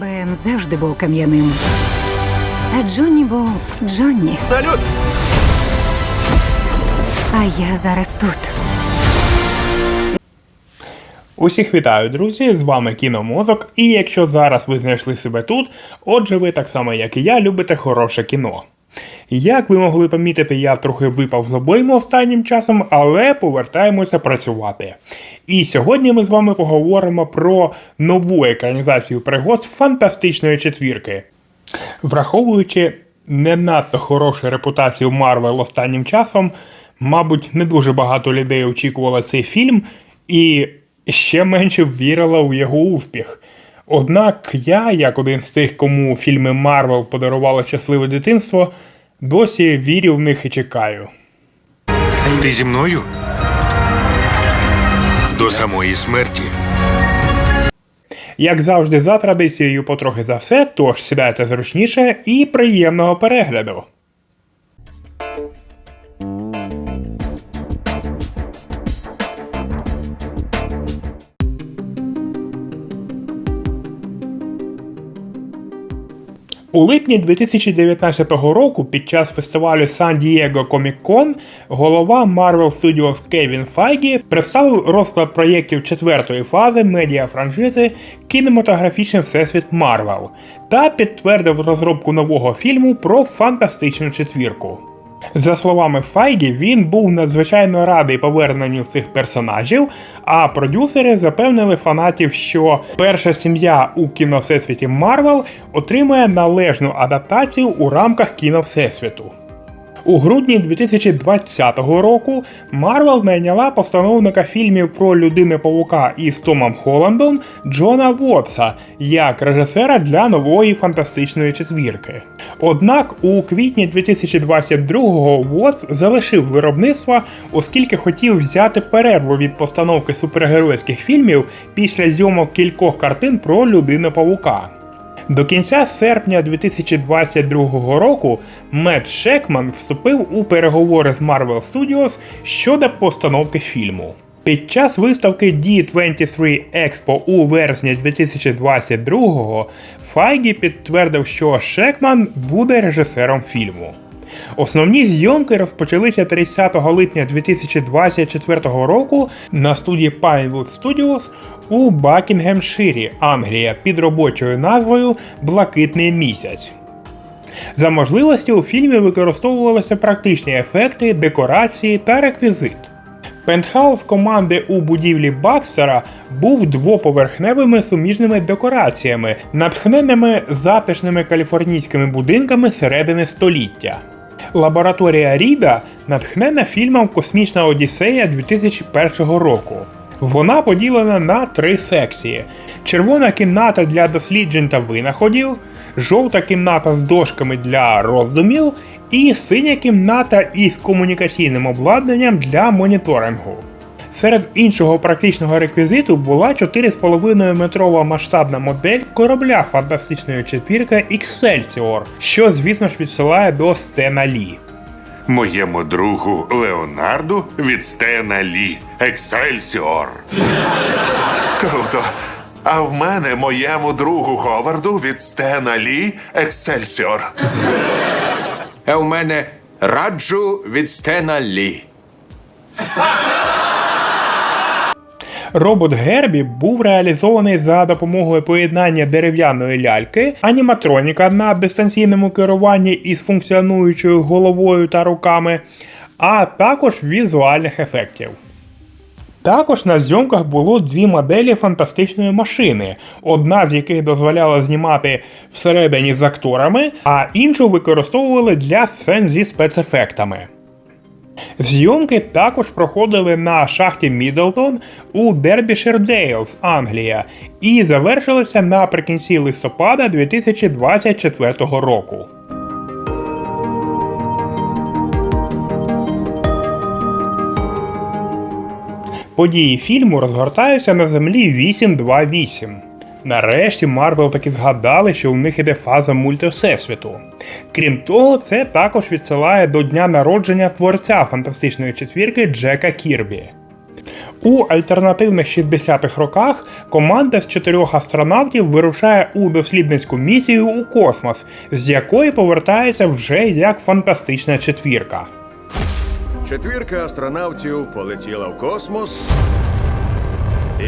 Бен завжди був кам'яним. А Джонні був Джонні. Салют! А я зараз тут. Усіх вітаю, друзі! З вами Кіномозок. І якщо зараз ви знайшли себе тут, отже, ви так само, як і я, любите хороше кіно. Як ви могли помітити, я трохи випав з обойму останнім часом, але повертаємося працювати. І сьогодні ми з вами поговоримо про нову екранізацію пригод фантастичної четвірки. Враховуючи не надто хорошу репутацію Марвел останнім часом, мабуть, не дуже багато людей очікувало цей фільм і ще менше вірило у його успіх. Однак я, як один з тих, кому фільми Марвел подарували щасливе дитинство, досі вірю в них і чекаю. Ти зі мною? До самої смерті. Як завжди, за традицією потрохи за все, тож сідайте зручніше і приємного перегляду. У липні 2019 року під час фестивалю San Diego Comic Con голова Marvel Studios Кевін Файгі представив розклад проєктів четвертої фази медіафраншизи Кінематографічний всесвіт Марвел та підтвердив розробку нового фільму про фантастичну четвірку. За словами Файгі, він був надзвичайно радий поверненню цих персонажів, а продюсери запевнили фанатів, що перша сім'я у кіновсесвіті Марвел отримає належну адаптацію у рамках кіновсесвіту. У грудні 2020 року Марвел найняла постановника фільмів про людини павука із Томом Холландом Джона Вотса як режисера для нової фантастичної четвірки. Однак у квітні 2022-го Вотс залишив виробництво, оскільки хотів взяти перерву від постановки супергеройських фільмів після зйомок кількох картин про людину павука. До кінця серпня 2022 року Мет Шекман вступив у переговори з Marvel Studios щодо постановки фільму. Під час виставки D23 Expo у вересні 2022-го Файгі підтвердив, що Шекман буде режисером фільму. Основні зйомки розпочалися 30 липня 2024 року на студії Pinewood Studios у Бакінгемширі, Англія, під робочою назвою Блакитний місяць. За можливості у фільмі використовувалися практичні ефекти, декорації та реквізит. Пентхаус команди у будівлі Бакстера був двоповерхневими суміжними декораціями, натхненими затишними каліфорнійськими будинками середини століття. Лабораторія Ріда натхнена фільмом Космічна Одіссея 2001 року. Вона поділена на три секції: червона кімната для досліджень та винаходів, жовта кімната з дошками для роздумів і синя кімната із комунікаційним обладнанням для моніторингу. Серед іншого практичного реквізиту була 4,5 метрова масштабна модель корабля фантастичної четвірки Excelsior, що, звісно ж, відсилає до Стена Лі. Моєму другу Леонарду від Стена Лі. Ексельсіор. Круто. А в мене моєму другу Говарду від Стена Лі Ексельсіор. А у мене раджу від Стена Лі. Робот Гербі був реалізований за допомогою поєднання дерев'яної ляльки, аніматроніка на дистанційному керуванні із функціонуючою головою та руками, а також візуальних ефектів. Також на зйомках було дві моделі фантастичної машини, одна з яких дозволяла знімати всередині з акторами, а іншу використовували для сцен зі спецефектами. Зйомки також проходили на шахті Мідлтон у Дербішир Дейлс, Англія, і завершилися наприкінці листопада 2024 року. Події фільму розгортаються на землі 828. Нарешті Марвел таки згадали, що у них іде фаза мультивсесвіту. Крім того, це також відсилає до дня народження творця фантастичної четвірки Джека Кірбі. У альтернативних 60-х роках команда з чотирьох астронавтів вирушає у дослідницьку місію у космос, з якої повертається вже як фантастична четвірка. Четвірка астронавтів полетіла в космос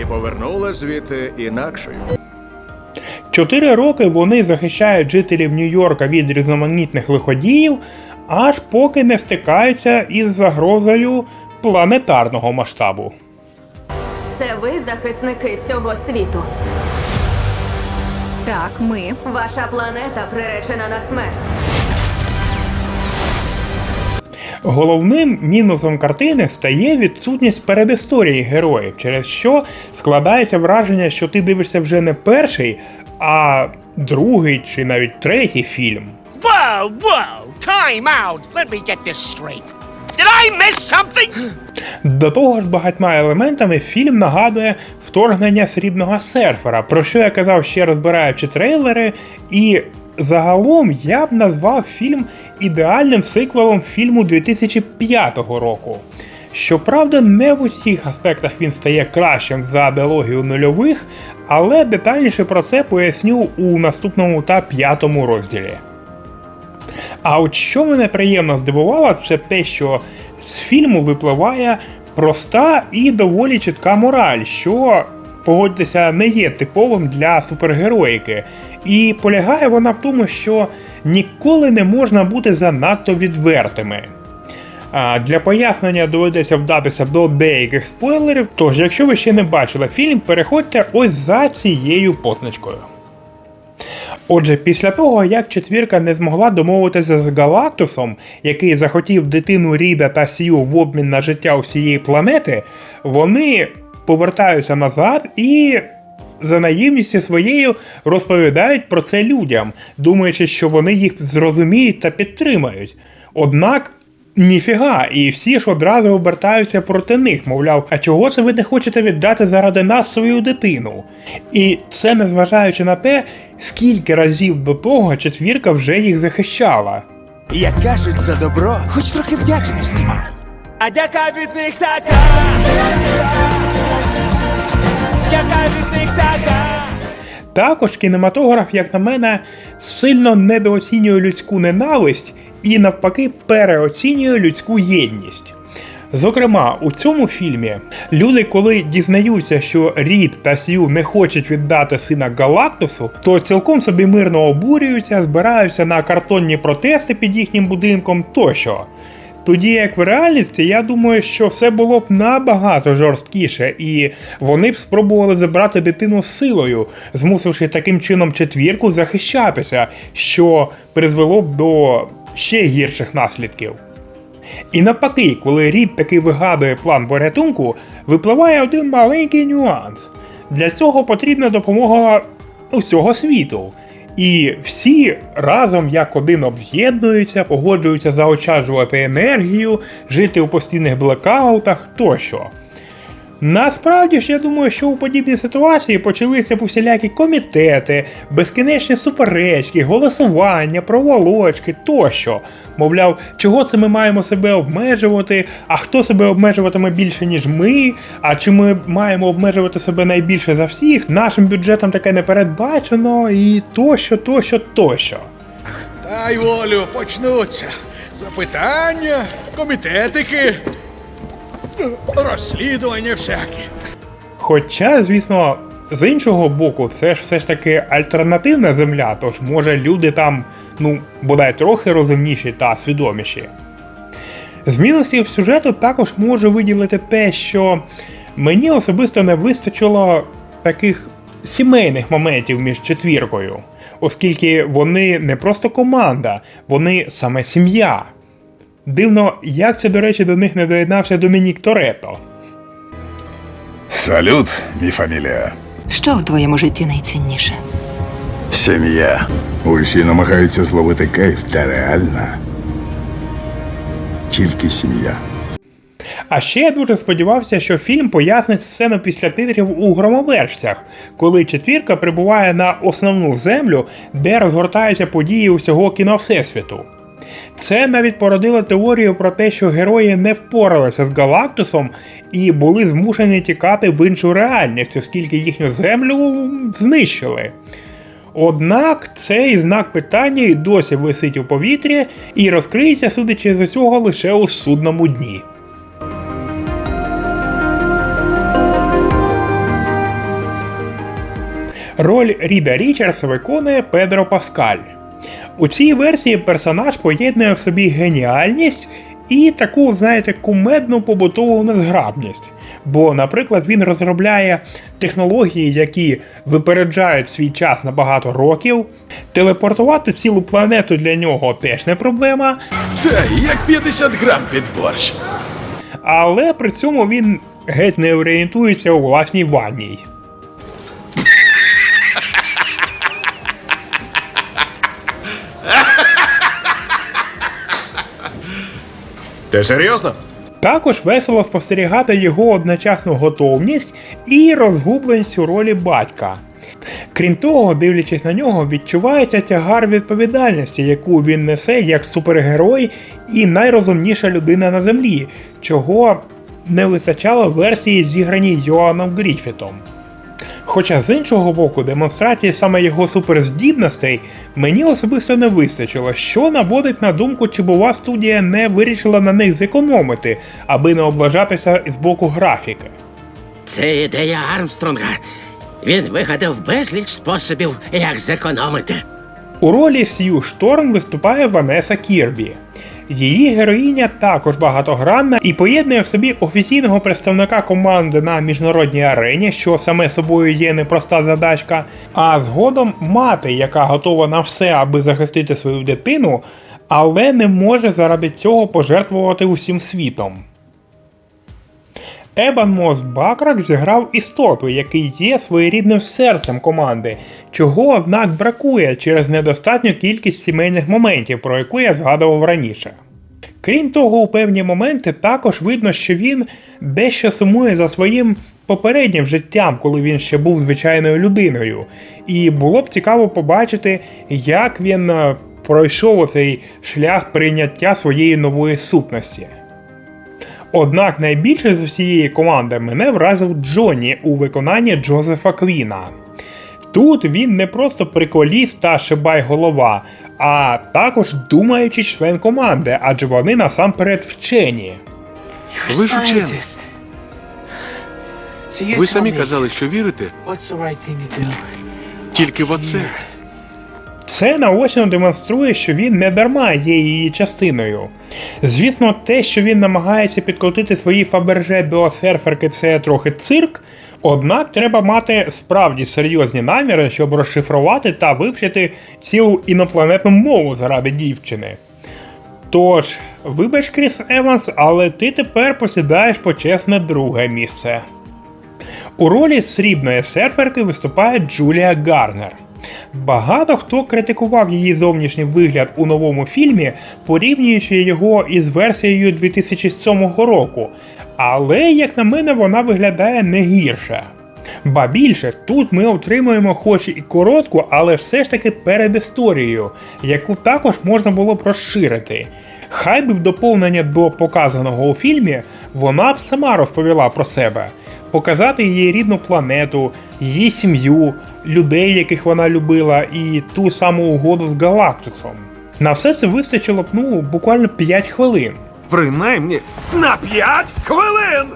і повернула звідти інакшою. Чотири роки вони захищають жителів Нью-Йорка від різноманітних лиходіїв, аж поки не стикаються із загрозою планетарного масштабу. Це ви захисники цього світу. Так, ми. Ваша планета приречена на смерть. Головним мінусом картини стає відсутність передісторії героїв, через що складається враження, що ти дивишся вже не перший, а другий чи навіть третій фільм. Whoa, whoa! Time out! Let me get this straight. Did I miss something? До того ж, багатьма елементами фільм нагадує вторгнення срібного серфера, про що я казав ще розбираючи трейлери, і загалом я б назвав фільм ідеальним сиквелом фільму 2005 року. Щоправда, не в усіх аспектах він стає кращим за диалогію нульових, але детальніше про це поясню у наступному та п'ятому розділі. А от що мене приємно здивувало, це те, що з фільму випливає проста і доволі чітка мораль, що, погодьтеся, не є типовим для супергероїки. І полягає вона в тому, що ніколи не можна бути занадто відвертими. А для пояснення доведеться вдатися до деяких спойлерів, тож якщо ви ще не бачили фільм, переходьте ось за цією позначкою. Отже, після того, як четвірка не змогла домовитися з Галактусом, який захотів дитину Ріда та Сію в обмін на життя усієї планети, вони повертаються назад і за наївністю своєю розповідають про це людям, думаючи, що вони їх зрозуміють та підтримають. Однак. Ніфіга, і всі ж одразу обертаються проти них, мовляв, а чого це ви не хочете віддати заради нас свою дитину? І це незважаючи на те, скільки разів до того четвірка вже їх захищала. Як кажуть, за добро, хоч трохи вдячності май. А дяка від них така. Дяка від них така. Також кінематограф, як на мене, сильно недооцінює людську ненависть і навпаки переоцінює людську єдність. Зокрема, у цьому фільмі люди, коли дізнаються, що Рід та Сью не хочуть віддати сина Галактусу, то цілком собі мирно обурюються, збираються на картонні протести під їхнім будинком тощо. Тоді як в реальності, я думаю, що все було б набагато жорсткіше, і вони б спробували забрати дитину силою, змусивши таким чином четвірку захищатися, що призвело б до ще гірших наслідків. І навпаки, коли Рід таки вигадує план порятунку, випливає один маленький нюанс. Для цього потрібна допомога усього світу. І всі разом як один об'єднуються, погоджуються заощаджувати енергію, жити у постійних блекаутах тощо. Насправді ж я думаю, що у подібній ситуації почалися усілякі комітети, безкінечні суперечки, голосування, проволочки тощо. Мовляв, чого це ми маємо себе обмежувати, а хто себе обмежуватиме більше, ніж ми, а чи ми маємо обмежувати себе найбільше за всіх, нашим бюджетом таке не передбачено, і тощо, тощо, тощо. Дай волю почнуться. Запитання, комітетики, розслідування всякі. Хоча, звісно, з іншого боку, це ж все ж таки альтернативна земля, тож може люди там, ну, бодай трохи розумніші та свідоміші. З мінусів сюжету також можу виділити те, що мені особисто не вистачило таких сімейних моментів між четвіркою, оскільки вони не просто команда, вони саме сім'я. Дивно, як це, до речі, до них не доєднався Домінік Торетто. Салют, мій фамілія. Що в твоєму житті найцінніше? Сім'я. Усі намагаються зловити кайф, та реально. Тільки сім'я. А ще я дуже сподівався, що фільм пояснить сцену після титрів у громовержцях, коли четвірка прибуває на основну землю, де розгортаються події усього кіно Всесвіту. Це навіть породило теорію про те, що герої не впоралися з Галактусом і були змушені тікати в іншу реальність, оскільки їхню землю знищили. Однак цей знак питання і досі висить у повітрі і розкриється, судячи з усього, лише у судному дні. Роль Ріда Річардса виконує Педро Паскаль. У цій версії персонаж поєднує в собі геніальність і таку, знаєте, кумедну побутову незграбність. Бо, наприклад, він розробляє технології, які випереджають свій час на багато років. Телепортувати цілу планету для нього теж не проблема. Та як 50 грам під борщ. Але при цьому він геть не орієнтується у власній ванній. Ти серйозно? Також весело спостерігати його одночасну готовність і розгубленість у ролі батька. Крім того, дивлячись на нього, відчувається тягар відповідальності, яку він несе як супергерой і найрозумніша людина на землі, чого не вистачало версії зіграній Йоаном Гріфітом. Хоча з іншого боку, демонстрації саме його суперздібностей мені особисто не вистачило, що наводить на думку, чи бува студія не вирішила на них зекономити, аби не облажатися з боку графіки. Це ідея Армстронга. Він вигадав безліч способів, як зекономити. У ролі Сью Шторм виступає Ванеса Кірбі. Її героїня також багатогранна і поєднує в собі офіційного представника команди на міжнародній арені, що саме собою є непроста задачка, а згодом мати, яка готова на все, аби захистити свою дитину, але не може заради цього пожертвувати усім світом. Ебан Мос Бакрак зіграв істоту, який є своєрідним серцем команди, чого однак бракує через недостатню кількість сімейних моментів, про яку я згадував раніше. Крім того, у певні моменти також видно, що він дещо сумує за своїм попереднім життям, коли він ще був звичайною людиною. І було б цікаво побачити, як він е, пройшов цей шлях прийняття своєї нової сутності. Однак найбільше з усієї команди мене вразив Джонні у виконанні Джозефа Квіна. Тут він не просто приколіст та шибай голова, а також думаючий член команди, адже вони насамперед вчені. Ви ж учений. Ви самі казали, що вірите тільки в оце. Це наочно демонструє, що він не дарма є її частиною. Звісно, те, що він намагається підкотити свої фаберже до серферки, це трохи цирк. Однак треба мати справді серйозні наміри, щоб розшифрувати та вивчити цілу інопланетну мову заради дівчини. Тож, вибач, Кріс Еванс, але ти тепер посідаєш почесне друге місце. У ролі срібної серферки виступає Джулія Гарнер. Багато хто критикував її зовнішній вигляд у новому фільмі, порівнюючи його із версією 2007 року, але, як на мене, вона виглядає не гірше. Ба більше, тут ми отримуємо хоч і коротку, але все ж таки передісторію, яку також можна було б розширити. Хай би в доповнення до показаного у фільмі вона б сама розповіла про себе, показати її рідну планету, її сім'ю, людей, яких вона любила, і ту саму угоду з Галактусом. На все це вистачило б ну буквально 5 хвилин. Принаймні на 5 хвилин!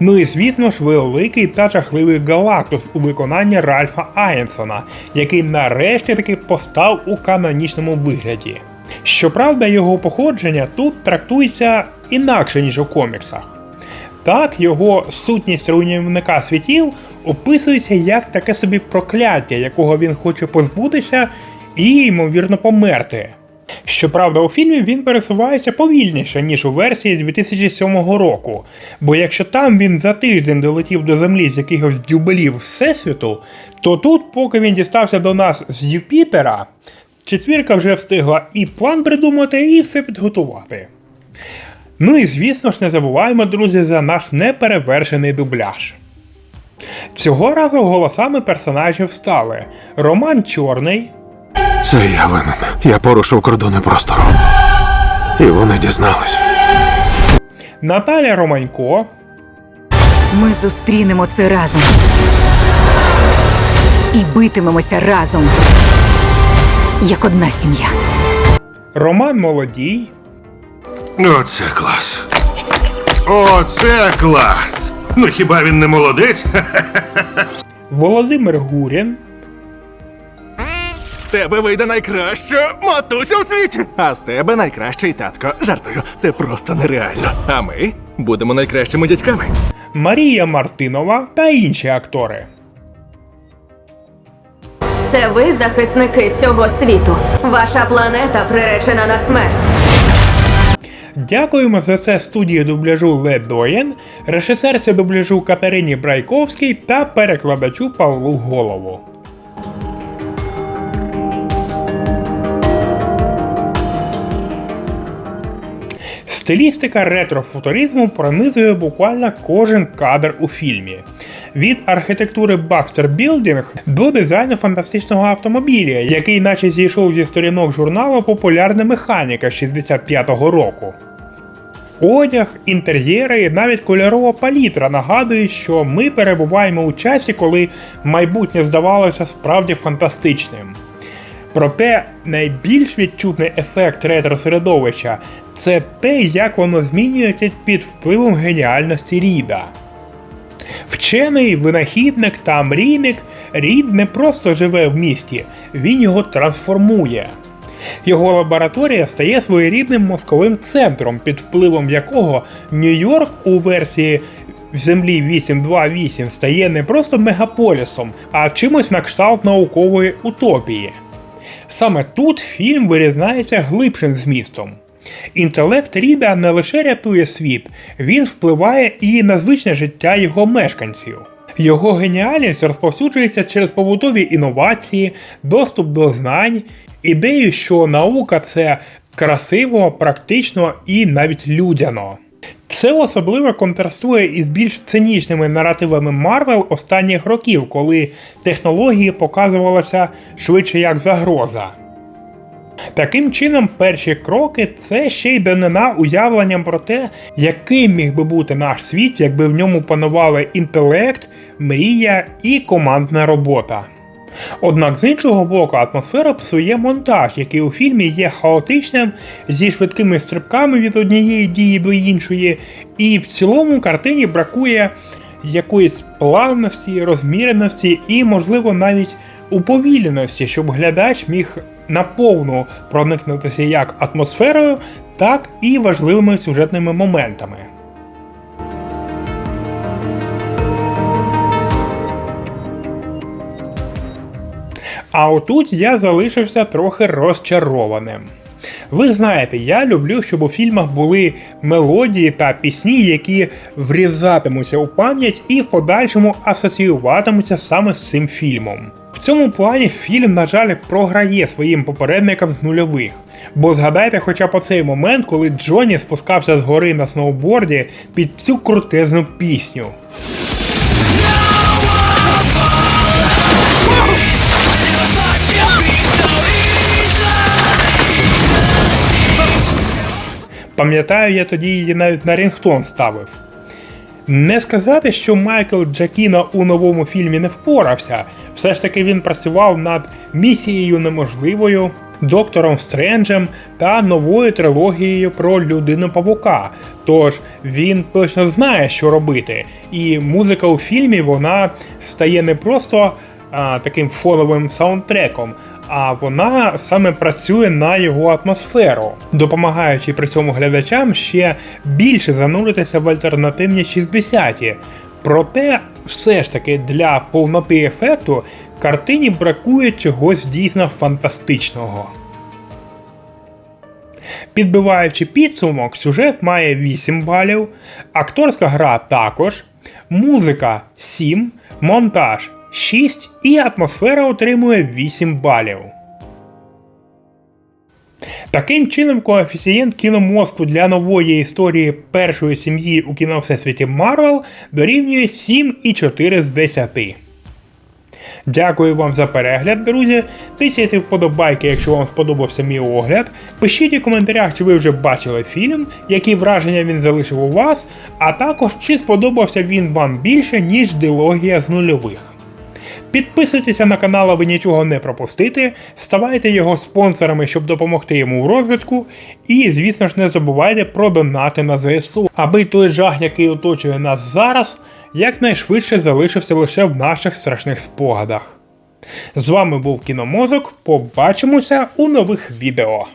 Ну і звісно ж, великий та жахливий Галактус у виконанні Ральфа Айнсона, який нарешті таки постав у канонічному вигляді. Щоправда, його походження тут трактується інакше, ніж у коміксах. Так, його сутність руйнівника світів описується як таке собі прокляття, якого він хоче позбутися і, ймовірно, померти. Щоправда, у фільмі він пересувається повільніше, ніж у версії 2007 року, бо якщо там він за тиждень долетів до землі з якихось дюбелів Всесвіту, то тут, поки він дістався до нас з Юпітера, четвірка вже встигла і план придумати, і все підготувати. Ну і звісно ж не забуваємо, друзі, за наш неперевершений дубляж. Цього разу голосами персонажів стали Роман Чорний, Це я винен. Я порушив кордони простору. І вона дізналась. Наталя Романько, Ми зустрінемо це разом. І битимемося разом. Як одна сім'я. Роман Молодій, Оце клас. Оце клас. Ну хіба він не молодець? Володимир Гурін, З тебе вийде найкраща матуся у світі. А з тебе найкращий татко. Жартую, це просто нереально. А ми будемо найкращими дядьками. Марія Мартинова та інші актори. Це ви захисники цього світу. Ваша планета приречена на смерть. Дякуємо за це студії дубляжу Ледоєн, режисерці дубляжу Катерині Брайковській та перекладачу Павлу Голову. Стилістика ретрофутуризму пронизує буквально кожен кадр у фільмі. Від архітектури Baxter Building до дизайну фантастичного автомобіля, який наче зійшов зі сторінок журналу Популярна механіка 65-го року. Одяг, інтер'єри і навіть кольорова палітра нагадують, що ми перебуваємо у часі, коли майбутнє здавалося справді фантастичним. Проте найбільш відчутний ефект ретро-середовища це те, як воно змінюється під впливом геніальності Ріда. Вчений, винахідник та мрійник Рід не просто живе в місті, він його трансформує. Його лабораторія стає своєрідним мозковим центром, під впливом якого Нью-Йорк у версії Землі 828 стає не просто мегаполісом, а чимось на кшталт наукової утопії. Саме тут фільм вирізнається глибшим змістом. Інтелект Ріда не лише рятує світ, він впливає і на звичне життя його мешканців. Його геніальність розповсюджується через побутові інновації, доступ до знань, ідею, що наука це красиво, практично і навіть людяно. Це особливо контрастує із більш цинічними наративами Марвел останніх років, коли технології показувалися швидше як загроза. Таким чином, перші кроки це ще й данина уявленням про те, яким міг би бути наш світ, якби в ньому панували інтелект, мрія і командна робота. Однак з іншого боку, атмосфера псує монтаж, який у фільмі є хаотичним зі швидкими стрибками від однієї дії до іншої, і в цілому картині бракує якоїсь плавності, розміреності і, можливо, навіть уповільненості, щоб глядач міг наповну проникнутися як атмосферою, так і важливими сюжетними моментами. А отут я залишився трохи розчарованим. Ви знаєте, я люблю, щоб у фільмах були мелодії та пісні, які врізатимуться у пам'ять і в подальшому асоціюватимуться саме з цим фільмом. В цьому плані фільм, на жаль, програє своїм попередникам з нульових. Бо згадайте хоча б оцей момент, коли Джонні спускався з гори на сноуборді під цю крутезну пісню. Пам'ятаю, я тоді її навіть на Рінгтон ставив. Не сказати, що Майкл Джакіно у новому фільмі не впорався. Все ж таки він працював над місією неможливою, доктором Стренджем та новою трилогією про людину павука. Тож він точно знає, що робити. І музика у фільмі вона стає не просто а, таким фоновим саундтреком, а вона саме працює на його атмосферу, допомагаючи при цьому глядачам ще більше зануритися в альтернативні 60-ті. Проте, все ж таки, для повноти ефекту картині бракує чогось дійсно фантастичного. Підбиваючи підсумок, сюжет має 8 балів, акторська гра також, музика 7, монтаж 6 і атмосфера отримує 8 балів. Таким чином, коефіцієнт кіномозку для нової історії першої сім'ї у кіно Всесвіті Марвел дорівнює 7,4 з 10. Дякую вам за перегляд, друзі. Тисяйте вподобайки, якщо вам сподобався мій огляд. Пишіть у коментарях, чи ви вже бачили фільм, які враження він залишив у вас, а також чи сподобався він вам більше, ніж дилогія з нульових. Підписуйтеся на канал, аби нічого не пропустити, ставайте його спонсорами, щоб допомогти йому в розвитку. І, звісно ж, не забувайте про донати на ЗСУ, аби той жах, який оточує нас зараз, якнайшвидше залишився лише в наших страшних спогадах. З вами був Кіномозок. Побачимося у нових відео.